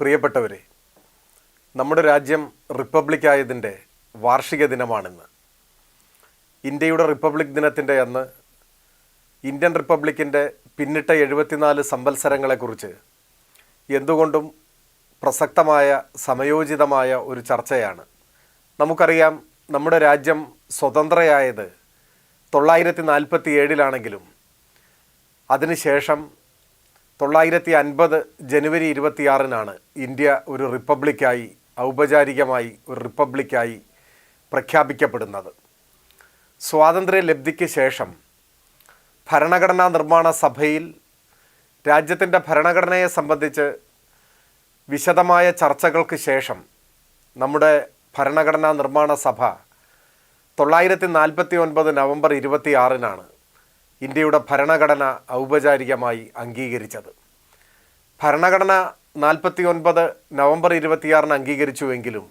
പ്രിയപ്പെട്ടവരെ നമ്മുടെ രാജ്യം റിപ്പബ്ലിക്കായതിന്റെ വാർഷിക ദിനമാണിന്ന്. ഇന്ത്യയുടെ റിപ്പബ്ലിക് ദിനത്തിന്റെ അന്ന് ഇന്ത്യൻ റിപ്പബ്ലിക്കിന്റെ പിന്നിട്ട എഴുപത്തിനാല് സംവത്സരങ്ങളെക്കുറിച്ച് എന്തുകൊണ്ടും പ്രസക്തമായ സമയോചിതമായ ഒരു ചർച്ചയാണ്. നമുക്കറിയാം നമ്മുടെ രാജ്യം സ്വതന്ത്രയായത് തൊള്ളായിരത്തി നാൽപ്പത്തി ഏഴിലാണെങ്കിലും അതിനുശേഷം തൊള്ളായിരത്തി അൻപത് ജനുവരി ഇരുപത്തിയാറിനാണ് ഇന്ത്യ ഒരു റിപ്പബ്ലിക്കായി ഔപചാരികമായി ഒരു റിപ്പബ്ലിക്കായി പ്രഖ്യാപിക്കപ്പെടുന്നത്. സ്വാതന്ത്ര്യ ലബ്ധിക്ക് ശേഷം ഭരണഘടനാ നിർമ്മാണ സഭയിൽ രാജ്യത്തിന്റെ ഭരണഘടനയെ സംബന്ധിച്ച് വിശദമായ ചർച്ചകൾക്ക് ശേഷം നമ്മുടെ ഭരണഘടനാ നിർമ്മാണ സഭ തൊള്ളായിരത്തി നാൽപ്പത്തി ഒൻപത് നവംബർ ഇരുപത്തിയാറിനാണ് ഇന്ത്യയുടെ ഭരണഘടന ഔപചാരികമായി അംഗീകരിച്ചത്. ഭരണഘടന നാൽപ്പത്തി ഒൻപത് നവംബർ ഇരുപത്തിയാറിന് അംഗീകരിച്ചുവെങ്കിലും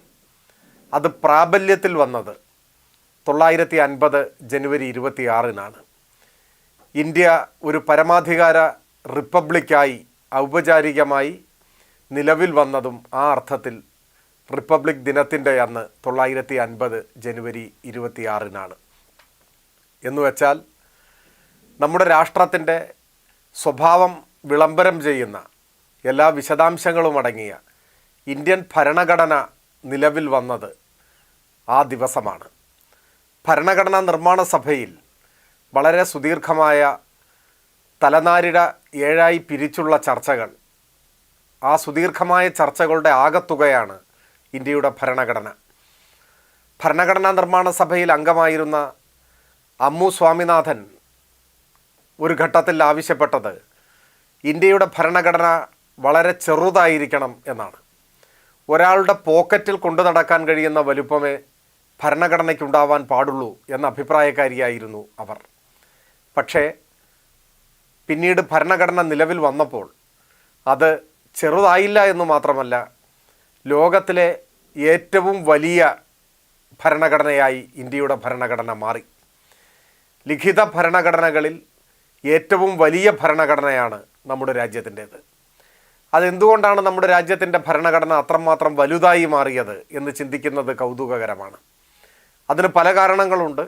അത് പ്രാബല്യത്തിൽ വന്നത് തൊള്ളായിരത്തി അൻപത് ജനുവരി ഇരുപത്തിയാറിനാണ്. ഇന്ത്യ ഒരു പരമാധികാര റിപ്പബ്ലിക്കായി ഔപചാരികമായി നിലവിൽ വന്നതും ആ അർത്ഥത്തിൽ റിപ്പബ്ലിക് ദിനത്തിന്റെ അന്ന് തൊള്ളായിരത്തി അൻപത് ജനുവരി ഇരുപത്തിയാറിനാണ്. എന്നുവെച്ചാൽ നമ്മുടെ രാഷ്ട്രത്തിന്റെ സ്വഭാവം വിളംബരം ചെയ്യുന്ന എല്ലാ വിശദാംശങ്ങളും അടങ്ങിയ ഇന്ത്യൻ ഭരണഘടന നിലവിൽ വന്നത് ആ ദിവസമാണ്. ഭരണഘടനാ നിർമ്മാണ സഭയിൽ വളരെ സുദീർഘമായ തലനാരിട ഏഴായി പിരിച്ചുള്ള ചർച്ചകൾ. ആ സുദീർഘമായ ചർച്ചകളുടെ ആകത്തുകയാണ് ഇന്ത്യയുടെ ഭരണഘടന. ഭരണഘടനാ നിർമ്മാണ സഭയിൽ അംഗമായിരുന്ന അമ്മു സ്വാമിനാഥൻ ഒരു ഘട്ടത്തിൽ ആവശ്യപ്പെട്ടത് ഇന്ത്യയുടെ ഭരണഘടന വളരെ ചെറുതായിരിക്കണം എന്നാണ്. ഒരാളുടെ പോക്കറ്റിൽ കൊണ്ടു നടക്കാൻ കഴിയുന്ന വലുപ്പമേ ഭരണഘടനയ്ക്കുണ്ടാവാൻ പാടുള്ളൂ എന്ന അഭിപ്രായക്കാരിയായിരുന്നു അവർ. പക്ഷേ പിന്നീട് ഭരണഘടന നിലവിൽ വന്നപ്പോൾ അത് ചെറുതായില്ല എന്ന് മാത്രമല്ല ലോകത്തിലെ ഏറ്റവും വലിയ ഭരണഘടനയായി ഇന്ത്യയുടെ ഭരണഘടന മാറി. ലിഖിത ഭരണഘടനകളിൽ ഏറ്റവും വലിയ ഭരണഘടനയാണ് നമ്മുടെ രാജ്യത്തിന്റേത്. അതെന്തുകൊണ്ടാണ് നമ്മുടെ രാജ്യത്തിന്റെ ഭരണഘടന അത്രമാത്രം വലുതായി മാറിയത് എന്ന് ചിന്തിക്കുന്നത് കൗതുകകരമാണ്. അതിന് പല കാരണങ്ങളുണ്ട്.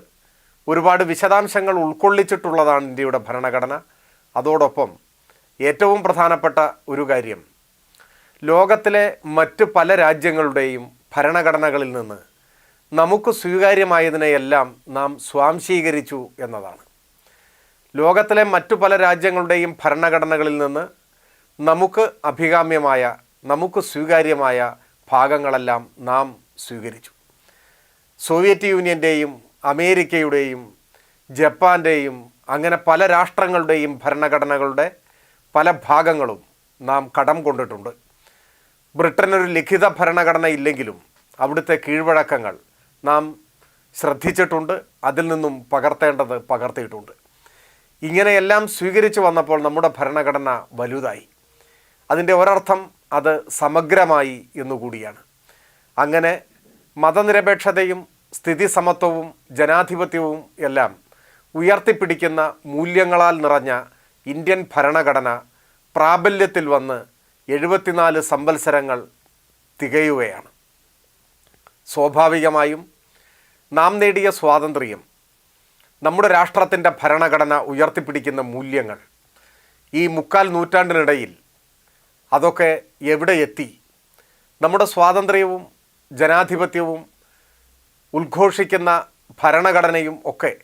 ഒരുപാട് വിശദാംശങ്ങൾ ഉൾക്കൊള്ളിച്ചിട്ടുള്ളതാണ് ഇന്ത്യയുടെ ഭരണഘടന. അതോടൊപ്പം ഏറ്റവും പ്രധാനപ്പെട്ട ഒരു കാര്യം ലോകത്തിലെ മറ്റ് പല രാജ്യങ്ങളുടെയും ഭരണഘടനകളിൽ നിന്ന് നമുക്ക് സ്വീകാര്യമായതിനെയെല്ലാം നാം സ്വാംശീകരിച്ചു എന്നതാണ്. ലോകത്തിലെ മറ്റു പല രാജ്യങ്ങളുടെയും ഭരണഘടനകളിൽ നിന്ന് നമുക്ക് അഭികാമ്യമായ നമുക്ക് സ്വീകാര്യമായ ഭാഗങ്ങളെല്ലാം നാം സ്വീകരിച്ചു. സോവിയറ്റ് യൂണിയന്റെയും അമേരിക്കയുടെയും ജപ്പാന്റെയും അങ്ങനെ പല രാഷ്ട്രങ്ങളുടെയും ഭരണഘടനകളുടെ പല ഭാഗങ്ങളും നാം കടം കൊണ്ടിട്ടുണ്ട്. ബ്രിട്ടനൊരു ലിഖിത ഭരണഘടന ഇല്ലെങ്കിലും അവിടുത്തെ കീഴ്വഴക്കങ്ങൾ നാം ശ്രദ്ധിച്ചിട്ടുണ്ട് അതിൽ നിന്നും പകർത്തേണ്ടത് പകർത്തിയിട്ടുണ്ട്. ഇങ്ങനെയെല്ലാം സ്വീകരിച്ചു വന്നപ്പോൾ നമ്മുടെ ഭരണഘടന വലുതായി. അതിന്റെ ഒരർത്ഥം അത് സമഗ്രമായി എന്നുകൂടിയാണ്. അങ്ങനെ മതനിരപേക്ഷതയും സ്ഥിതി സമത്വവും ജനാധിപത്യവും എല്ലാം ഉയർത്തിപ്പിടിക്കുന്ന മൂല്യങ്ങളാൽ നിറഞ്ഞ ഇന്ത്യൻ ഭരണഘടന പ്രാബല്യത്തിൽ വന്ന് എഴുപത്തിനാല് സംവത്സരങ്ങൾ തികയുകയാണ്. സ്വാഭാവികമായും നാം നേടിയ സ്വാതന്ത്ര്യം നമ്മുടെ രാഷ്ട്രത്തിന്റെ ഭരണഘടന ഉയർത്തിപ്പിടിക്കുന്ന മൂല്യങ്ങൾ ഈ മുക്കാൽ നൂറ്റാണ്ടിനിടയിൽ അതൊക്കെ എവിടെ എത്തി? നമ്മുടെ സ്വാതന്ത്ര്യവും ജനാധിപത്യവും ഉദ്ഘോഷിക്കുന്ന ഭരണഘടനയും ഒക്കെ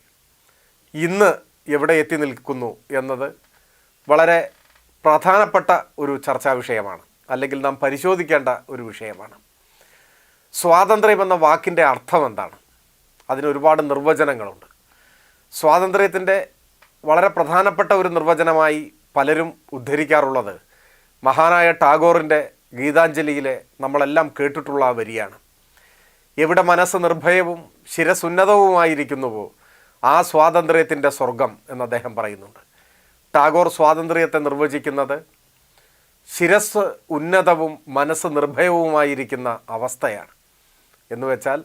ഇന്ന് എവിടെ എത്തി നിൽക്കുന്നു എന്നത് വളരെ പ്രധാനപ്പെട്ട ഒരു ചർച്ചാ വിഷയമാണ്. അല്ലെങ്കിൽ നാം പരിശോധിക്കേണ്ട ഒരു വിഷയമാണ്. സ്വാതന്ത്ര്യം എന്ന വാക്കിന്റെ അർത്ഥം എന്താണ്? അതിന് ഒരുപാട് നിർവചനങ്ങളുണ്ട്. സ്വാതന്ത്ര്യത്തിന്റെ വളരെ പ്രധാനപ്പെട്ട ഒരു നിർവചനമായി പലരും ഉദ്ധരിക്കാറുള്ളത് മഹാനായ ടാഗോറിന്റെ ഗീതാഞ്ജലിയിലെ നമ്മളെല്ലാം കേട്ടിട്ടുള്ള ആ വരിയാണ്. എവിടെ മനസ്സ് നിർഭയവും ശിരസുന്നതവുമായിരിക്കുന്നുവോ ആ സ്വാതന്ത്ര്യത്തിന്റെ സ്വർഗം എന്ന് അദ്ദേഹം പറയുന്നുണ്ട്. ടാഗോർ സ്വാതന്ത്ര്യത്തെ നിർവചിക്കുന്നത് ശിരസ് ഉന്നതവും മനസ്സ് നിർഭയവുമായിരിക്കുന്ന അവസ്ഥയാണ്. എന്ന് വെച്ചാൽ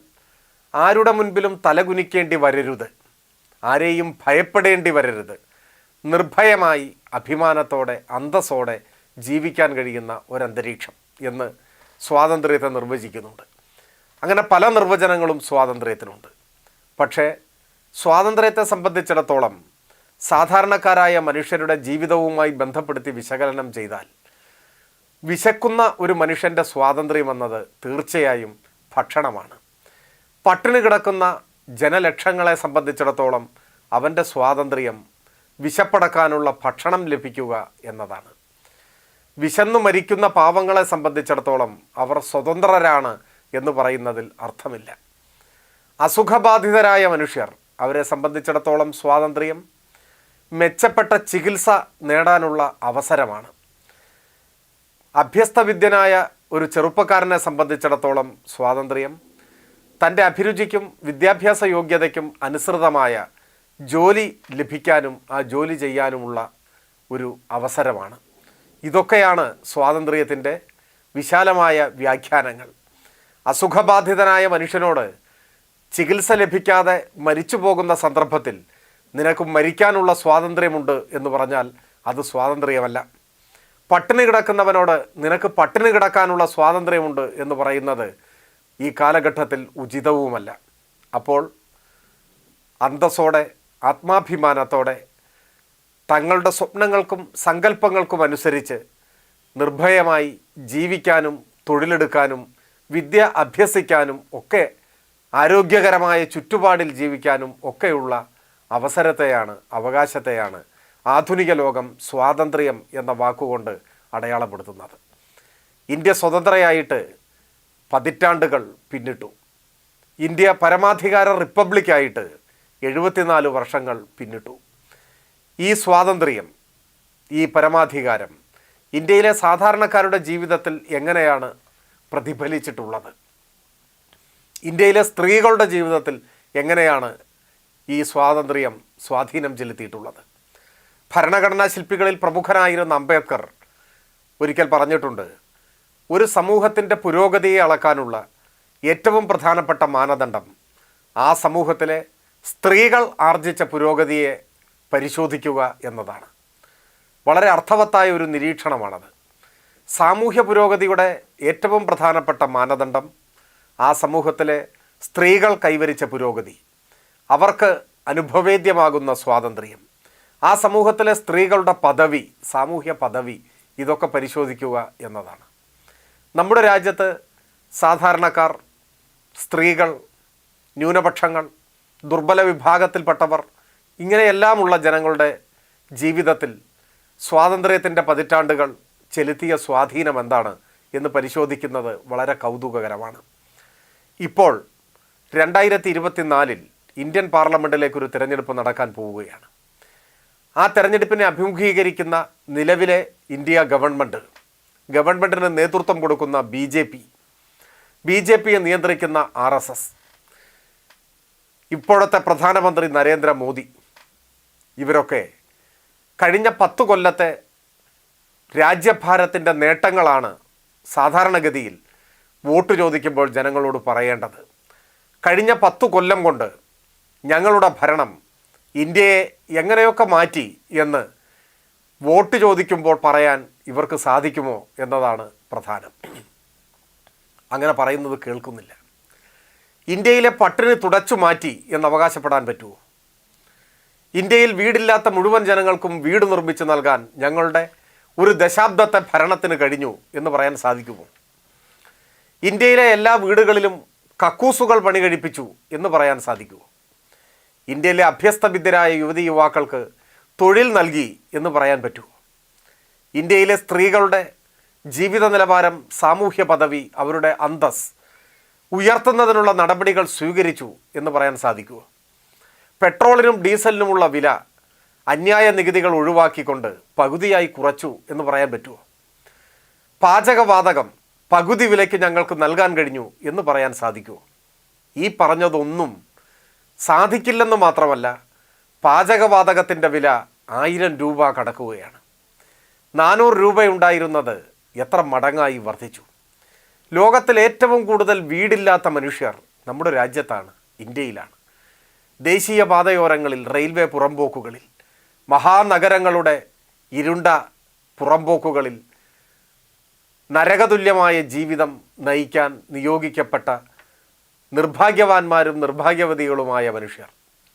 ആരുടെ മുൻപിലും തലകുനിക്കേണ്ടി വരരുത് ആരെയും ഭയപ്പെടേണ്ടി വരരുത്. നിർഭയമായി അഭിമാനത്തോടെ അന്തസ്സോടെ ജീവിക്കാൻ കഴിയുന്ന ഒരന്തരീക്ഷം എന്ന് സ്വാതന്ത്ര്യത്തെ നിർവചിക്കുന്നുണ്ട്. അങ്ങനെ പല നിർവചനങ്ങളും സ്വാതന്ത്ര്യത്തിനുണ്ട്. പക്ഷേ സ്വാതന്ത്ര്യത്തെ സംബന്ധിച്ചിടത്തോളം സാധാരണക്കാരായ മനുഷ്യരുടെ ജീവിതവുമായി ബന്ധപ്പെടുത്തി വിശകലനം ചെയ്താൽ വിശക്കുന്ന ഒരു മനുഷ്യന്റെ സ്വാതന്ത്ര്യം എന്നത് തീർച്ചയായും ഭക്ഷണമാണ്. പട്ടിണി കിടക്കുന്ന ജനലക്ഷങ്ങളെ സംബന്ധിച്ചിടത്തോളം അവന്റെ സ്വാതന്ത്ര്യം വിശപ്പടക്കാനുള്ള ഭക്ഷണം ലഭിക്കുക എന്നതാണ്. വിശന്നു മരിക്കുന്ന പാവങ്ങളെ സംബന്ധിച്ചിടത്തോളം അവർ സ്വതന്ത്രരാണ് എന്ന് പറയുന്നതിൽ അർത്ഥമില്ല. അസുഖബാധിതരായ മനുഷ്യർ അവരെ സംബന്ധിച്ചിടത്തോളം സ്വാതന്ത്ര്യം മെച്ചപ്പെട്ട ചികിത്സ നേടാനുള്ള അവസരമാണ്. അഭ്യസ്തവിദ്യനായ ഒരു ചെറുപ്പക്കാരനെ സംബന്ധിച്ചിടത്തോളം സ്വാതന്ത്ര്യം തന്റെ അഭിരുചിക്കും വിദ്യാഭ്യാസ യോഗ്യതയ്ക്കും അനുസൃതമായ ജോലി ലഭിക്കാനും ആ ജോലി ചെയ്യാനുമുള്ള ഒരു അവസരമാണ്. ഇതൊക്കെയാണ് സ്വാതന്ത്ര്യത്തിന്റെ വിശാലമായ വ്യാഖ്യാനങ്ങൾ. അസുഖബാധിതനായ മനുഷ്യനോട് ചികിത്സ ലഭിക്കാതെ മരിച്ചു പോകുന്ന സന്ദർഭത്തിൽ നിനക്ക് മരിക്കാനുള്ള സ്വാതന്ത്ര്യമുണ്ട് എന്ന് പറഞ്ഞാൽ അത് സ്വാതന്ത്ര്യമല്ല. പട്ടിണി കിടക്കുന്നവനോട് നിനക്ക് പട്ടിണി കിടക്കാനുള്ള സ്വാതന്ത്ര്യമുണ്ട് എന്ന് പറയുന്നത് ഈ കാലഘട്ടത്തിൽ ഉചിതവുമല്ല. അപ്പോൾ അന്തസ്സോടെ ആത്മാഭിമാനത്തോടെ തങ്ങളുടെ സ്വപ്നങ്ങൾക്കും സങ്കല്പങ്ങൾക്കും അനുസരിച്ച് നിർഭയമായി ജീവിക്കാനും തൊഴിലെടുക്കാനും വിദ്യ അഭ്യസിക്കാനും ഒക്കെ ആരോഗ്യകരമായ ചുറ്റുപാടിൽ ജീവിക്കാനും ഒക്കെയുള്ള അവസരത്തെയാണ് അവകാശത്തെയാണ് ആധുനിക ലോകം സ്വാതന്ത്ര്യം എന്ന വാക്കുകൊണ്ട് അടയാളപ്പെടുത്തുന്നത്. ഇന്ത്യ സ്വതന്ത്രയായിട്ട് പതിറ്റാണ്ടുകൾ പിന്നിട്ടു. ഇന്ത്യ പരമാധികാര റിപ്പബ്ലിക്കായിട്ട് എഴുപത്തിനാല് വർഷങ്ങൾ പിന്നിട്ടു. ഈ സ്വാതന്ത്ര്യം ഈ പരമാധികാരം ഇന്ത്യയിലെ സാധാരണക്കാരുടെ ജീവിതത്തിൽ എങ്ങനെയാണ് പ്രതിഫലിച്ചിട്ടുള്ളത്? ഇന്ത്യയിലെ സ്ത്രീകളുടെ ജീവിതത്തിൽ എങ്ങനെയാണ് ഈ സ്വാതന്ത്ര്യം സ്വാധീനം ചെലുത്തിയിട്ടുള്ളത്? ഭരണഘടനാ ശില്പികളിൽ പ്രമുഖനായിരുന്ന അംബേദ്കർ ഒരിക്കൽ പറഞ്ഞിട്ടുണ്ട് ഒരു സമൂഹത്തിന്റെ പുരോഗതിയെ അളക്കാനുള്ള ഏറ്റവും പ്രധാനപ്പെട്ട മാനദണ്ഡം ആ സമൂഹത്തിലെ സ്ത്രീകൾ ആർജിച്ച പുരോഗതിയെ പരിശോധിക്കുക എന്നതാണ്. വളരെ അർത്ഥവത്തായ ഒരു നിരീക്ഷണമാണത്. സാമൂഹ്യ പുരോഗതിയുടെ ഏറ്റവും പ്രധാനപ്പെട്ട മാനദണ്ഡം ആ സമൂഹത്തിലെ സ്ത്രീകൾ കൈവരിച്ച പുരോഗതി. അവർക്ക് അനുഭവേദ്യമാകുന്ന സ്വാതന്ത്ര്യം. ആ സമൂഹത്തിലെ സ്ത്രീകളുടെ പദവി സാമൂഹ്യ പദവി ഇതൊക്കെ പരിശോധിക്കുക എന്നതാണ്. നമ്മുടെ രാജ്യത്ത് സാധാരണക്കാർ സ്ത്രീകൾ ന്യൂനപക്ഷങ്ങൾ ദുർബല വിഭാഗത്തിൽപ്പെട്ടവർ ഇങ്ങനെയെല്ലാമുള്ള ജനങ്ങളുടെ ജീവിതത്തിൽ സ്വാതന്ത്ര്യത്തിന്റെ പതിറ്റാണ്ടുകൾ ചെലുത്തിയ സ്വാധീനം എന്താണ് എന്ന് പരിശോധിക്കുന്നത് വളരെ കൗതുകകരമാണ്. ഇപ്പോൾ രണ്ടായിരത്തി ഇരുപത്തിനാലിൽ ഇന്ത്യൻ പാർലമെന്റിലേക്കൊരു തിരഞ്ഞെടുപ്പ് നടക്കാൻ പോവുകയാണ്. ആ തെരഞ്ഞെടുപ്പിനെ അഭിമുഖീകരിക്കുന്ന നിലവിലെ ഇന്ത്യ ഗവൺമെന്റ് ഗവൺമെന്റിന് നേതൃത്വം കൊടുക്കുന്ന B J P B J പിയെ നിയന്ത്രിക്കുന്ന ആർ എസ് എസ് ഇപ്പോഴത്തെ പ്രധാനമന്ത്രി നരേന്ദ്രമോദി ഇവരൊക്കെ കഴിഞ്ഞ പത്ത് കൊല്ലത്തെ രാജ്യഭാരത്തിന്റെ നേട്ടങ്ങളാണ് സാധാരണഗതിയിൽ വോട്ട് ചോദിക്കുമ്പോൾ ജനങ്ങളോട് പറയേണ്ടത്. കഴിഞ്ഞ പത്തു കൊല്ലം കൊണ്ട് ഞങ്ങളുടെ ഭരണം ഇന്ത്യയെ എങ്ങനെയൊക്കെ മാറ്റി എന്ന് വോട്ട് ചോദിക്കുമ്പോൾ പറയാൻ ഇവർക്ക് സാധിക്കുമോ എന്നതാണ് പ്രധാനം. അങ്ങനെ പറയുന്നത് കേൾക്കുന്നില്ല. ഇന്ത്യയിലെ പട്ടിണി തുടച്ചു മാറ്റി എന്ന് അവകാശപ്പെടാൻ പറ്റുമോ? ഇന്ത്യയിൽ വീടില്ലാത്ത മുഴുവൻ ജനങ്ങൾക്കും വീട് നിർമ്മിച്ചു നൽകാൻ ഞങ്ങളുടെ ഒരു ദശാബ്ദത്തെ ഭരണത്തിന് കഴിഞ്ഞു എന്ന് പറയാൻ സാധിക്കുമോ? ഇന്ത്യയിലെ എല്ലാ വീടുകളിലും കക്കൂസുകൾ പണി കഴിപ്പിച്ചു എന്ന് പറയാൻ സാധിക്കുമോ? ഇന്ത്യയിലെ അഭ്യസ്തവിദ്യരായ യുവതി യുവാക്കൾക്ക് തൊഴിൽ നൽകി എന്ന് പറയാൻ പറ്റുമോ? ഇന്ത്യയിലെ സ്ത്രീകളുടെ ജീവിത നിലവാരം സാമൂഹ്യ പദവി അവരുടെ അന്തസ് ഉയർത്തുന്നതിനുള്ള നടപടികൾ സ്വീകരിച്ചു എന്ന് പറയാൻ സാധിക്കുമോ? പെട്രോളിനും ഡീസലിനുമുള്ള വില അന്യായ നികുതികൾ ഒഴിവാക്കിക്കൊണ്ട് പകുതിയായി കുറച്ചു എന്ന് പറയാൻ പറ്റുമോ? പാചകവാതകം പകുതി വിലയ്ക്ക് ഞങ്ങൾക്ക് നൽകാൻ കഴിഞ്ഞു എന്ന് പറയാൻ സാധിക്കുമോ? ഈ പറഞ്ഞതൊന്നും സാധിക്കില്ലെന്ന് മാത്രമല്ല പാചകവാതകത്തിന്റെ വില ആയിരം രൂപ കടക്കുകയാണ്. നാനൂറ് രൂപയുണ്ടായിരുന്നത് എത്ര മടങ്ങായി വർദ്ധിച്ചു? ലോകത്തിൽ ഏറ്റവും കൂടുതൽ വീടില്ലാത്ത മനുഷ്യർ നമ്മുടെ രാജ്യത്താണ് ഇന്ത്യയിലാണ്. ദേശീയ പാതയോരങ്ങളിൽ റെയിൽവേ പുറമ്പോക്കുകളിൽ മഹാനഗരങ്ങളുടെ ഇരുണ്ട പുറമ്പോക്കുകളിൽ നരകതുല്യമായ ജീവിതം നയിക്കാൻ നിയോഗിക്കപ്പെട്ട നിർഭാഗ്യവാന്മാരും നിർഭാഗ്യവതികളുമായ മനുഷ്യർ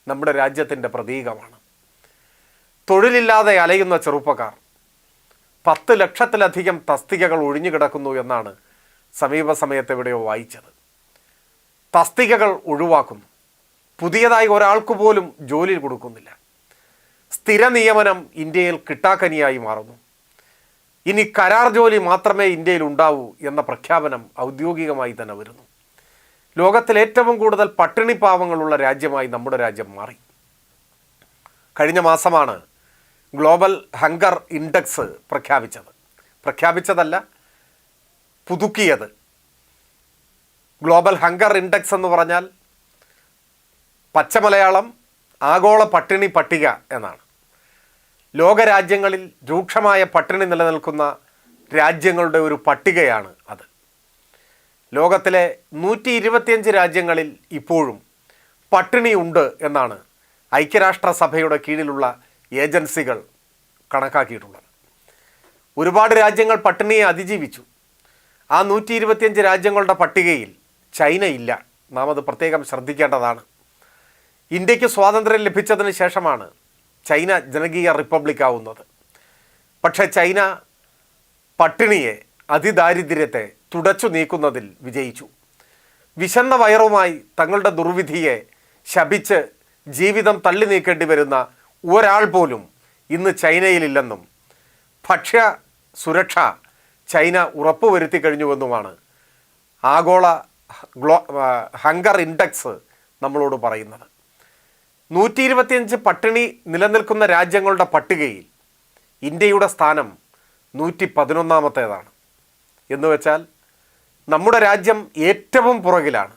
നമ്മുടെ രാജ്യത്തിന്റെ പ്രതീകമാണ്. തൊഴിലില്ലാതെ അലയുന്ന ചെറുപ്പക്കാർ പത്ത് ലക്ഷത്തിലധികം തസ്തികകൾ ഒഴിഞ്ഞുകിടക്കുന്നു എന്നാണ് സമീപ സമയത്ത് എവിടെയോ വായിച്ചത്. തസ്തികകൾ ഒഴിവാക്കുന്നു. പുതിയതായി ഒരാൾക്ക് പോലും ജോലി കൊടുക്കുന്നില്ല. സ്ഥിര നിയമനം ഇന്ത്യയിൽ കിട്ടാക്കനിയായി മാറുന്നു. ഇനി കരാർ ജോലി മാത്രമേ ഇന്ത്യയിൽ ഉണ്ടാവൂ എന്ന പ്രഖ്യാപനം ഔദ്യോഗികമായി തന്നെ വരുന്നു. ലോകത്തിൽ ഏറ്റവും കൂടുതൽ പട്ടിണി പാവങ്ങളുള്ള രാജ്യമായി നമ്മുടെ രാജ്യം മാറി. കഴിഞ്ഞ മാസമാണ് ഗ്ലോബൽ ഹങ്കർ ഇൻഡെക്സ് പ്രഖ്യാപിച്ചത്. പ്രഖ്യാപിച്ചതല്ല പുതുക്കിയത്. ഗ്ലോബൽ ഹങ്കർ ഇൻഡെക്സ് എന്ന് പറഞ്ഞാൽ പച്ചമലയാളം ആഗോള പട്ടിണി പട്ടിക എന്നാണ്. ലോകരാജ്യങ്ങളിൽ രൂക്ഷമായ പട്ടിണി നിലനിൽക്കുന്ന രാജ്യങ്ങളുടെ ഒരു പട്ടികയാണ് അത്. ലോകത്തിലെ നൂറ്റി ഇരുപത്തിയഞ്ച് രാജ്യങ്ങളിൽ ഇപ്പോഴും പട്ടിണി ഉണ്ട് എന്നാണ് ഐക്യരാഷ്ട്രസഭയുടെ കീഴിലുള്ള ഏജൻസികൾ കണക്കാക്കിയിട്ടുള്ളത്. ഒരുപാട് രാജ്യങ്ങൾ പട്ടിണിയെ അതിജീവിച്ചു. ആ നൂറ്റി ഇരുപത്തിയഞ്ച് രാജ്യങ്ങളുടെ പട്ടികയിൽ ചൈന ഇല്ല നാം അത് പ്രത്യേകം ശ്രദ്ധിക്കേണ്ടതാണ്. ഇന്ത്യയ്ക്ക് സ്വാതന്ത്ര്യം ലഭിച്ചതിന് ശേഷമാണ് ചൈന ജനകീയ റിപ്പബ്ലിക് ആവുന്നത്. പക്ഷേ ചൈന പട്ടിണിയെ അതിദാരിദ്ര്യത്തെ തുടച്ചു നീക്കുന്നതിൽ വിജയിച്ചു. വിശന്ന വയറുമായി തങ്ങളുടെ ദുർവിധിയെ ശപിച്ച് ജീവിതം തള്ളി നീക്കേണ്ടി വരുന്ന ഒരാൾ പോലും ഇന്ന് ചൈനയിലില്ലെന്നും ഭക്ഷ്യ സുരക്ഷ ചൈന ഉറപ്പുവരുത്തി കഴിഞ്ഞുവെന്നുമാണ് ആഗോള ഗ്ലോ ഹങ്കർ ഇൻഡെക്സ് നമ്മളോട് പറയുന്നത്. നൂറ്റി ഇരുപത്തിയഞ്ച് പട്ടിണി നിലനിൽക്കുന്ന രാജ്യങ്ങളുടെ പട്ടികയിൽ ഇന്ത്യയുടെ സ്ഥാനം നൂറ്റി പതിനൊന്നാമത്തേതാണ് എന്ന് വെച്ചാൽ നമ്മുടെ രാജ്യം ഏറ്റവും പുറകിലാണ്.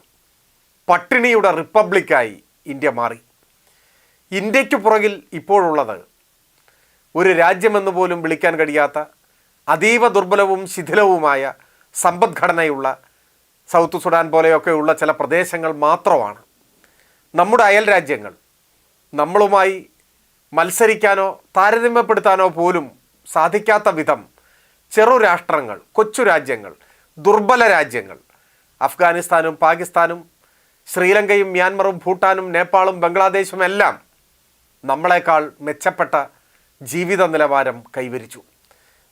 പട്ടിണിയുടെ റിപ്പബ്ലിക്കായി ഇന്ത്യ മാറി. ഇന്ത്യയ്ക്ക് പുറകിൽ ഇപ്പോഴുള്ളത് ഒരു രാജ്യമെന്ന് പോലും വിളിക്കാൻ കഴിയാത്ത അതീവ ദുർബലവും ശിഥിലവുമായ സമ്പദ്ഘടനയുള്ള സൗത്ത് സുഡാൻ പോലെയൊക്കെയുള്ള ചില പ്രദേശങ്ങൾ മാത്രമാണ് നമ്മുടെ അയൽ രാജ്യങ്ങൾ. നമ്മളുമായി മത്സരിക്കാനോ താരതമ്യപ്പെടുത്താനോ പോലും സാധിക്കാത്ത വിധം ചെറു രാഷ്ട്രങ്ങൾ കൊച്ചു രാജ്യങ്ങൾ ദുർബല രാജ്യങ്ങൾ. അഫ്ഗാനിസ്ഥാനും പാകിസ്ഥാനും ശ്രീലങ്കയും മ്യാൻമറും ഭൂട്ടാനും നേപ്പാളും ബംഗ്ലാദേശും എല്ലാം നമ്മളെക്കാൾ മെച്ചപ്പെട്ട ജീവിത നിലവാരം കൈവരിച്ചു.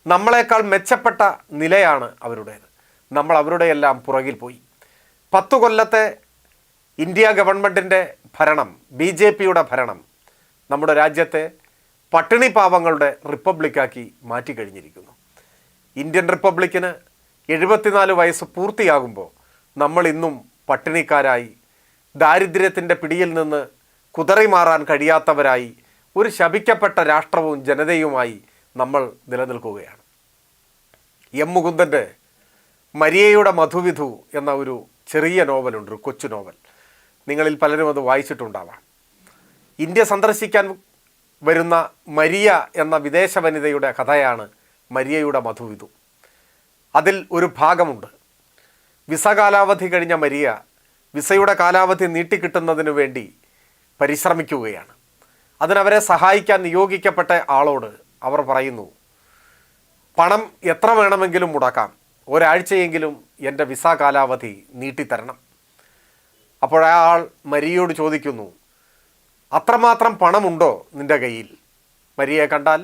നമ്മളെക്കാൾ മെച്ചപ്പെട്ട നിലയാണ് അവരുടേത്. നമ്മൾ അവരുടെയെല്ലാം പുറകിൽ പോയി. പത്തു കൊല്ലത്തെ ഇന്ത്യ ഗവൺമെന്റിന്റെ ഭരണം ബി ജെ പിയുടെ ഭരണം നമ്മുടെ രാജ്യത്തെ പട്ടിണി പാവങ്ങളുടെ റിപ്പബ്ലിക്കാക്കി മാറ്റിക്കഴിഞ്ഞിരിക്കുന്നു. ഇന്ത്യൻ റിപ്പബ്ലിക്കിന് എഴുപത്തിനാല് വയസ്സ് പൂർത്തിയാകുമ്പോൾ നമ്മൾ ഇന്നും പട്ടിണിക്കാരായി ദാരിദ്ര്യത്തിന്റെ പിടിയിൽ നിന്ന് കുതറി മാറാൻ കഴിയാത്തവരായി ഒരു ശപിക്കപ്പെട്ട രാഷ്ട്രവും ജനതയുമായി നമ്മൾ നിലനിൽക്കുകയാണ്. എം മുകുന്ദന്റെ മരിയയുടെ മധുവിധു എന്ന ഒരു ചെറിയ നോവലുണ്ട് ഒരു കൊച്ചു നോവൽ. നിങ്ങളിൽ പലരും അത് വായിച്ചിട്ടുണ്ടാവാം. ഇന്ത്യ സന്ദർശിക്കാൻ വരുന്ന മരിയ എന്ന വിദേശ വനിതയുടെ കഥയാണ് മരിയയുടെ മധുവിധു. അതിൽ ഒരു ഭാഗമുണ്ട്. വിസ കാലാവധി കഴിഞ്ഞ മരിയ വിസയുടെ കാലാവധി നീട്ടിക്കിട്ടുന്നതിനു വേണ്ടി പരിശ്രമിക്കുകയാണ്. അതിനവരെ സഹായിക്കാൻ നിയോഗിക്കപ്പെട്ട ആളോട് അവർ പറയുന്നു പണം എത്ര വേണമെങ്കിലും മുടക്കാം. ഒരാഴ്ചയെങ്കിലും എന്റെ വിസ കാലാവധി നീട്ടിത്തരണം. അപ്പോൾ മരിയോട് ചോദിക്കുന്നു അത്രമാത്രം പണമുണ്ടോ നിന്റെ കയ്യിൽ? മരിയയെ കണ്ടാൽ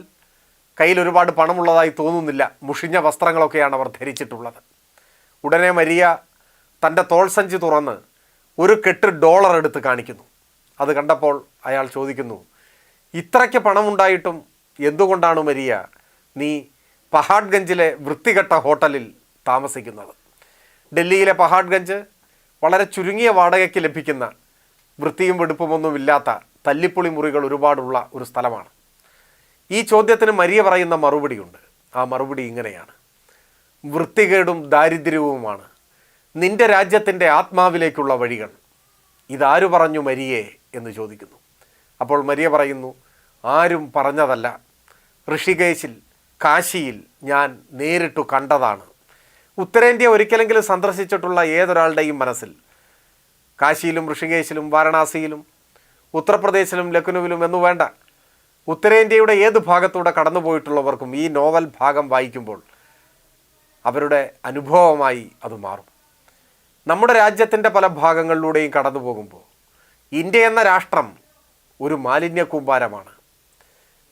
കയ്യിൽ ഒരുപാട് പണമുള്ളതായി തോന്നുന്നില്ല. മുഷിഞ്ഞ വസ്ത്രങ്ങളൊക്കെയാണ് അവർ ധരിച്ചിട്ടുള്ളത്. ഉടനെ മരിയ തന്റെ തോൾസഞ്ചി തുറന്ന് ഒരു കെട്ട് ഡോളർ എടുത്ത് കാണിക്കുന്നു. അത് കണ്ടപ്പോൾ അയാൾ ചോദിക്കുന്നു ഇത്രയ്ക്ക് പണമുണ്ടായിട്ടും എന്തുകൊണ്ടാണ് മരിയ നീ പഹാഡ്ഗഞ്ചിലെ വൃത്തികെട്ട ഹോട്ടലിൽ താമസിക്കുന്നത്? ഡൽഹിയിലെ പഹാഡ്ഗഞ്ച് വളരെ ചുരുങ്ങിയ വാടകയ്ക്ക് ലഭിക്കുന്ന വൃത്തിയും വെടുപ്പുമൊന്നുമില്ലാത്ത തല്ലിപ്പൊളി മുറികൾ ഒരുപാടുള്ള ഒരു സ്ഥലമാണ്. ഈ ചോദ്യത്തിന് മരിയ പറയുന്ന മറുപടിയുണ്ട്. ആ മറുപടി ഇങ്ങനെയാണ്. വൃത്തികേടും ദാരിദ്ര്യവുമാണ് നിന്റെ രാജ്യത്തിന്റെ ആത്മാവിലേക്കുള്ള വഴികൾ. ഇതാരു പറഞ്ഞു മരിയെ എന്ന് ചോദിക്കുന്നു. അപ്പോൾ മരിയ പറയുന്നു ആരും പറഞ്ഞതല്ല. ഋഷികേശിൽ കാശിയിൽ ഞാൻ നേരിട്ടു കണ്ടതാണ്. ഉത്തരേന്ത്യ ഒരിക്കലെങ്കിലും സന്ദർശിച്ചിട്ടുള്ള ഏതൊരാളുടെയും മനസ്സിൽ? കാശിയിലും ഋഷികേശിലും വാരണാസിയിലും ഉത്തർപ്രദേശിലും ലക്നൌവിലും എന്നു വേണ്ട. ഉത്തരേന്ത്യയുടെ ഏത് ഭാഗത്തൂടെ കടന്നുപോയിട്ടുള്ളവർക്കും ഈ നോവൽ ഭാഗം വായിക്കുമ്പോൾ അവരുടെ അനുഭവമായി അത് മാറും. നമ്മുടെ രാജ്യത്തിന്റെ പല ഭാഗങ്ങളിലൂടെയും കടന്നു പോകുമ്പോൾ ഇന്ത്യ എന്ന രാഷ്ട്രം ഒരു മാലിന്യ കൂമ്പാരമാണ്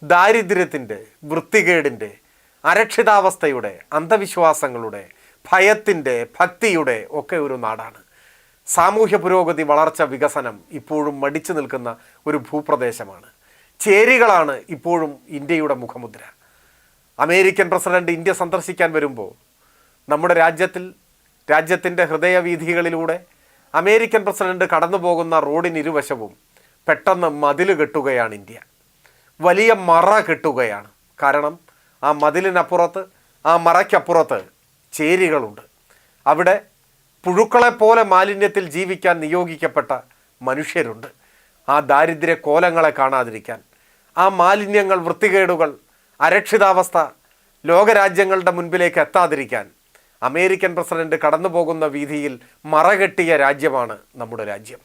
ദാരിദ്ര്യത്തിന്റെ വൃത്തികേടിന്റെ അരക്ഷിതാവസ്ഥയുടെ അന്ധവിശ്വാസങ്ങളുടെ ഭയത്തിന്റെ ഭക്തിയുടെ ഒക്കെ ഒരു നാടാണ്. സാമൂഹ്യ പുരോഗതി വളർച്ച വികസനം ഇപ്പോഴും മടിച്ചു നിൽക്കുന്ന ഒരു ഭൂപ്രദേശമാണ്. ചേരികളാണ് ഇപ്പോഴും ഇന്ത്യയുടെ മുഖമുദ്ര. അമേരിക്കൻ പ്രസിഡന്റ് ഇന്ത്യ സന്ദർശിക്കാൻ വരുമ്പോൾ നമ്മുടെ രാജ്യത്തിൽ രാജ്യത്തിന്റെ ഹൃദയവീഥികളിലൂടെ അമേരിക്കൻ പ്രസിഡന്റ് കടന്നു പോകുന്ന റോഡിനിരുവശവും പെട്ടെന്ന് മതിൽ കെട്ടുകയാണ് ഇന്ത്യ. വലിയ മറ കെട്ടുകയാണ്. കാരണം ആ മതിലിനപ്പുറത്ത് ആ മറയ്ക്കപ്പുറത്ത് ചേരികളുണ്ട്. അവിടെ പുഴുക്കളെപ്പോലെ മാലിന്യത്തിൽ ജീവിക്കാൻ നിയോഗിക്കപ്പെട്ട മനുഷ്യരുണ്ട്. ആ ദാരിദ്ര്യ കോലങ്ങളെ കാണാതിരിക്കാൻ ആ മാലിന്യങ്ങൾ വൃത്തികേടുകൾ അരക്ഷിതാവസ്ഥ ലോകരാജ്യങ്ങളുടെ മുൻപിലേക്ക് എത്താതിരിക്കാൻ അമേരിക്കൻ പ്രസിഡന്റ് കടന്നു പോകുന്ന വീതിയിൽ മറകെട്ടിയ രാജ്യമാണ് നമ്മുടെ രാജ്യം.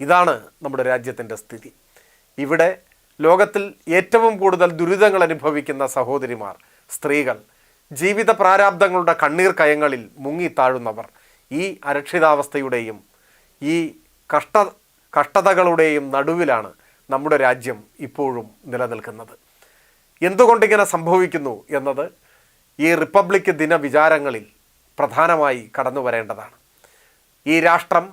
ഇതാണ് നമ്മുടെ രാജ്യത്തിന്റെ സ്ഥിതി. ഇവിടെ ലോകത്തിൽ ഏറ്റവും കൂടുതൽ ദുരിതങ്ങൾ അനുഭവിക്കുന്ന സഹോദരിമാർ സ്ത്രീകൾ ജീവിത പ്രാരാബ്ദങ്ങളുടെ കണ്ണീർ കയങ്ങളിൽ മുങ്ങിത്താഴുന്നവർ ഈ അരക്ഷിതാവസ്ഥയുടെയും ഈ കഷ്ട കഷ്ടതകളുടെയും നടുവിലാണ് നമ്മുടെ രാജ്യം ഇപ്പോഴും നിലനിൽക്കുന്നത്. എന്തുകൊണ്ടിങ്ങനെ സംഭവിക്കുന്നു എന്നത് ഈ റിപ്പബ്ലിക് ദിന വിചാരങ്ങളിൽ പ്രധാനമായി കടന്നു വരേണ്ടതാണ്. ഈ രാഷ്ട്രം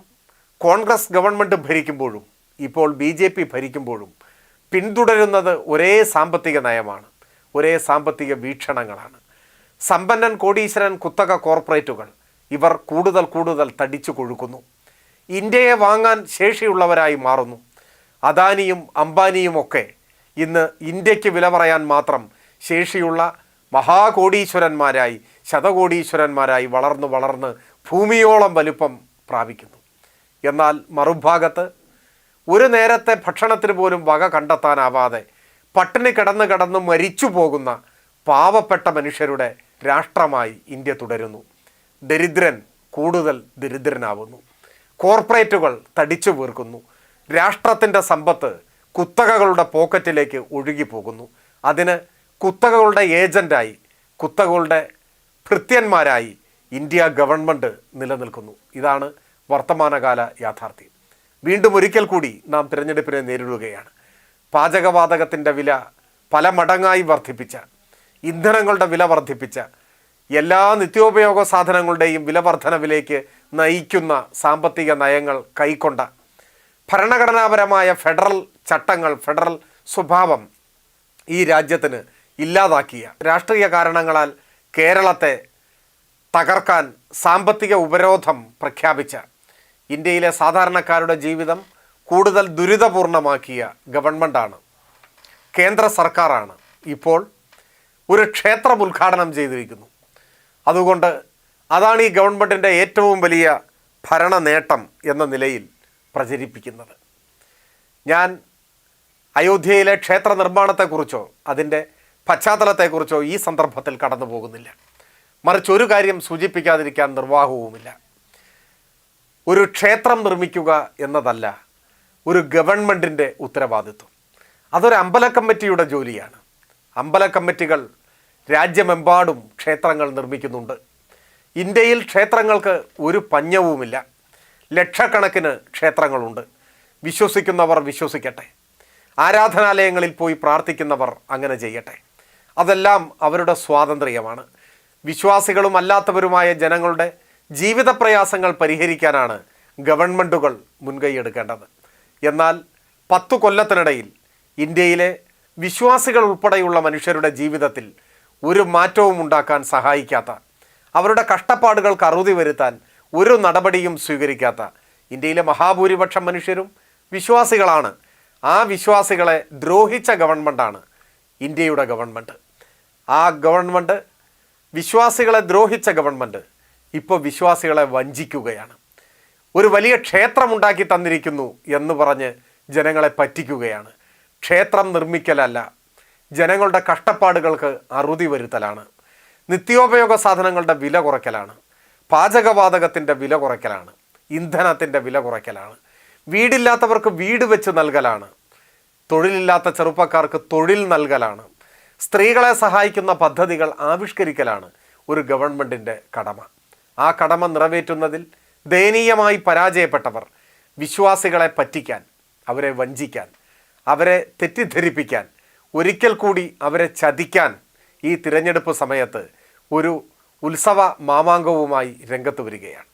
കോൺഗ്രസ് ഗവൺമെന്റ് ഭരിക്കുമ്പോഴും ഇപ്പോൾ ബി ജെ പി ഭരിക്കുമ്പോഴും പിന്തുടരുന്നത് ഒരേ സാമ്പത്തിക നയമാണ് ഒരേ സാമ്പത്തിക വീക്ഷണങ്ങളാണ്. സമ്പന്നൻ കോടീശ്വരൻ കുത്തക കോർപ്പറേറ്റുകൾ ഇവർ കൂടുതൽ കൂടുതൽ തടിച്ചു കൊഴുക്കുന്നു. ഇന്ത്യയെ വാങ്ങാൻ ശേഷിയുള്ളവരായി മാറുന്നു. അദാനിയും അംബാനിയും ഒക്കെ ഇന്ന് ഇന്ത്യയ്ക്ക് വില പറയാൻ മാത്രം ശേഷിയുള്ള മഹാകോടീശ്വരന്മാരായി ശതകോടീശ്വരന്മാരായി വളർന്ന് വളർന്ന് ഭൂമിയോളം വലുപ്പം പ്രാപിക്കുന്നു. എന്നാൽ മറുഭാഗത്ത് ഒരു നേരത്തെ ഭക്ഷണത്തിന് പോലും വക കണ്ടെത്താനാവാതെ പട്ടിണി കിടന്ന് കിടന്ന് മരിച്ചു പോകുന്ന പാവപ്പെട്ട മനുഷ്യരുടെ രാഷ്ട്രമായി ഇന്ത്യ തുടരുന്നു. ദരിദ്രൻ കൂടുതൽ ദരിദ്രനാവുന്നു. കോർപ്പറേറ്റുകൾ തടിച്ചു വീർക്കുന്നു. രാഷ്ട്രത്തിന്റെ സമ്പത്ത് കുത്തകകളുടെ പോക്കറ്റിലേക്ക് ഒഴുകിപ്പോകുന്നു. അതിന് കുത്തകകളുടെ ഏജന്റായി കുത്തകളുടെ ഭൃത്യന്മാരായി ഇന്ത്യ ഗവൺമെന്റ് നിലനിൽക്കുന്നു. ഇതാണ് വർത്തമാനകാല യാഥാർത്ഥ്യം. വീണ്ടും ഒരിക്കൽ കൂടി നാം തിരഞ്ഞെടുപ്പിനെ നേരിടുകയാണ്. പാചകവാതകത്തിന്റെ വില പല മടങ്ങായി വർദ്ധിപ്പിച്ച ഇന്ധനങ്ങളുടെ വില വർദ്ധിപ്പിച്ച എല്ലാ നിത്യോപയോഗ സാധനങ്ങളുടെയും വില വർധനവിലേക്ക് നയിക്കുന്ന സാമ്പത്തിക നയങ്ങൾ കൈക്കൊണ്ട ഭരണഘടനാപരമായ ഫെഡറൽ ചട്ടങ്ങൾ ഫെഡറൽ സ്വഭാവം ഈ രാജ്യത്തിന് ഇല്ലാതാക്കിയ രാഷ്ട്രീയ കാരണങ്ങളാൽ കേരളത്തെ തകർക്കാൻ സാമ്പത്തിക ഉപരോധം പ്രഖ്യാപിച്ച ഇന്ത്യയിലെ സാധാരണക്കാരുടെ ജീവിതം കൂടുതൽ ദുരിതപൂർണമാക്കിയ ഗവൺമെന്റാണ് കേന്ദ്ര സർക്കാരാണ്. ഇപ്പോൾ ഒരു ക്ഷേത്രം ഉദ്ഘാടനം ചെയ്തിരിക്കുന്നു. അതുകൊണ്ട് അതാണ് ഈ ഗവൺമെന്റിന്റെ ഏറ്റവും വലിയ ഭരണ നേട്ടം എന്ന നിലയിൽ പ്രചരിപ്പിക്കുന്നത്. ഞാൻ അയോധ്യയിലെ ക്ഷേത്ര നിർമ്മാണത്തെക്കുറിച്ചോ അതിന്റെ പശ്ചാത്തലത്തെക്കുറിച്ചോ ഈ സന്ദർഭത്തിൽ കടന്നു പോകുന്നില്ല. മറിച്ച് ഒരു കാര്യം സൂചിപ്പിക്കാതിരിക്കാൻ നിർവാഹവുമില്ല. ഒരു ക്ഷേത്രം നിർമ്മിക്കുക എന്നതല്ല ഒരു ഗവൺമെന്റിന്റെ ഉത്തരവാദിത്വം. അതൊരു അമ്പല കമ്മിറ്റിയുടെ ജോലിയാണ്. അമ്പല കമ്മിറ്റികൾ രാജ്യമെമ്പാടും ക്ഷേത്രങ്ങൾ നിർമ്മിക്കുന്നുണ്ട്. ഇന്ത്യയിൽ ക്ഷേത്രങ്ങൾക്ക് ഒരു പഞ്ഞവുമില്ല. ലക്ഷക്കണക്കിന് ക്ഷേത്രങ്ങളുണ്ട്. വിശ്വസിക്കുന്നവർ വിശ്വസിക്കട്ടെ. ആരാധനാലയങ്ങളിൽ പോയി പ്രാർത്ഥിക്കുന്നവർ അങ്ങനെ ചെയ്യട്ടെ. അതെല്ലാം അവരുടെ സ്വാതന്ത്ര്യമാണ്. വിശ്വാസികളും അല്ലാത്തവരുമായ ജനങ്ങളുടെ ജീവിത പ്രയാസങ്ങൾ പരിഹരിക്കാനാണ് ഗവൺമെന്റുകൾ മുൻകൈയെടുക്കേണ്ടത്. എന്നാൽ പത്തു കൊല്ലത്തിനിടയിൽ ഇന്ത്യയിലെ വിശ്വാസികൾ ഉൾപ്പെടെയുള്ള മനുഷ്യരുടെ ജീവിതത്തിൽ ഒരു മാറ്റവും ഉണ്ടാക്കാൻ സഹായിക്കാത്ത അവരുടെ കഷ്ടപ്പാടുകൾക്ക് അറുതി വരുത്താൻ ഒരു നടപടിയും സ്വീകരിക്കാത്ത ഇന്ത്യയിലെ മഹാഭൂരിപക്ഷം മനുഷ്യരും വിശ്വാസികളാണ്. ആ വിശ്വാസികളെ ദ്രോഹിച്ച ഗവൺമെന്റാണ് ഇന്ത്യയുടെ ഗവൺമെന്റ് ആ ഗവൺമെന്റ് വിശ്വാസികളെ ദ്രോഹിച്ച ഗവൺമെന്റ് ഇപ്പോൾ വിശ്വാസികളെ വഞ്ചിക്കുകയാണ്. ഒരു വലിയ ക്ഷേത്രമുണ്ടാക്കി തന്നിരിക്കുന്നു എന്ന് പറഞ്ഞ് ജനങ്ങളെ പറ്റിക്കുകയാണ്. ക്ഷേത്രം നിർമ്മിക്കലല്ല ജനങ്ങളുടെ കഷ്ടപ്പാടുകൾക്ക് അറുതി വരുത്തലാണ്. നിത്യോപയോഗ സാധനങ്ങളുടെ വില കുറയ്ക്കലാണ്. പാചകവാതകത്തിന്റെ വില കുറയ്ക്കലാണ്. ഇന്ധനത്തിന്റെ വില കുറയ്ക്കലാണ്. വീടില്ലാത്തവർക്ക് വീട് വെച്ച് നൽകലാണ്. തൊഴിലില്ലാത്ത ചെറുപ്പക്കാർക്ക് തൊഴിൽ നൽകലാണ്. സ്ത്രീകളെ സഹായിക്കുന്ന പദ്ധതികൾ ആവിഷ്കരിക്കലാണ് ഒരു ഗവൺമെന്റിന്റെ കടമ. ആ കടമ നിറവേറ്റുന്നതിൽ ദയനീയമായി പരാജയപ്പെട്ടവർ വിശ്വാസികളെ പറ്റിക്കാൻ അവരെ വഞ്ചിക്കാൻ അവരെ തെറ്റിദ്ധരിപ്പിക്കാൻ ഒരിക്കൽ കൂടി അവരെ ചതിക്കാൻ ഈ തിരഞ്ഞെടുപ്പ് സമയത്ത് ഒരു ഉത്സവ മാമാങ്കവുമായി രംഗത്ത് വരികയാണ്.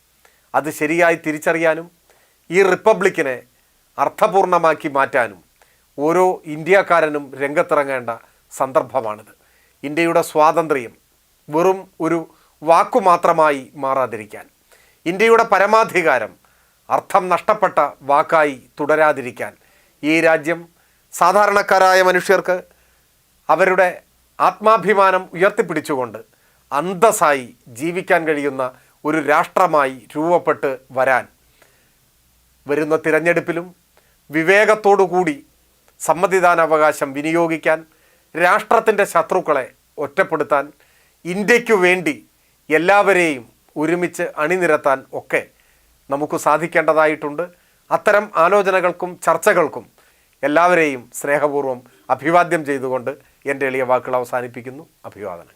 അത് ശരിയായി തിരിച്ചറിയാനും ഈ റിപ്പബ്ലിക്കിനെ അർത്ഥപൂർണമാക്കി മാറ്റാനും ഓരോ ഇന്ത്യക്കാരനും രംഗത്തിറങ്ങേണ്ട സന്ദർഭമാണിത്. ഇന്ത്യയുടെ സ്വാതന്ത്ര്യം വെറും ഒരു വാക്കു മാത്രമായി മാറാതിരിക്കാൻ ഇന്ത്യയുടെ പരമാധികാരം അർത്ഥം നഷ്ടപ്പെട്ട വാക്കായി തുടരാതിരിക്കാൻ ഈ രാജ്യം സാധാരണക്കാരായ മനുഷ്യർക്ക് അവരുടെ ആത്മാഭിമാനം ഉയർത്തിപ്പിടിച്ചുകൊണ്ട് അന്തസ്സായി ജീവിക്കാൻ കഴിയുന്ന ഒരു രാഷ്ട്രമായി രൂപപ്പെട്ട് വരാൻ വരുന്ന തിരഞ്ഞെടുപ്പിലും വിവേകത്തോടുകൂടി സമ്മതിദാനാവകാശം വിനിയോഗിക്കാൻ രാഷ്ട്രത്തിന്റെ ശത്രുക്കളെ ഒറ്റപ്പെടുത്താൻ ഇന്ത്യക്കു വേണ്ടി എല്ലാവരെയും ഒരുമിച്ച് അണിനിരത്താൻ ഒക്കെ നമുക്ക് സാധിക്കേണ്ടതായിട്ടുണ്ട്. അത്തരം ആലോചനകൾക്കും ചർച്ചകൾക്കും എല്ലാവരെയും സ്നേഹപൂർവം അഭിവാദ്യം ചെയ്തുകൊണ്ട് എന്റെ എളിയ വാക്കുകൾ അവസാനിപ്പിക്കുന്നു. അഭിവാദനങ്ങൾ.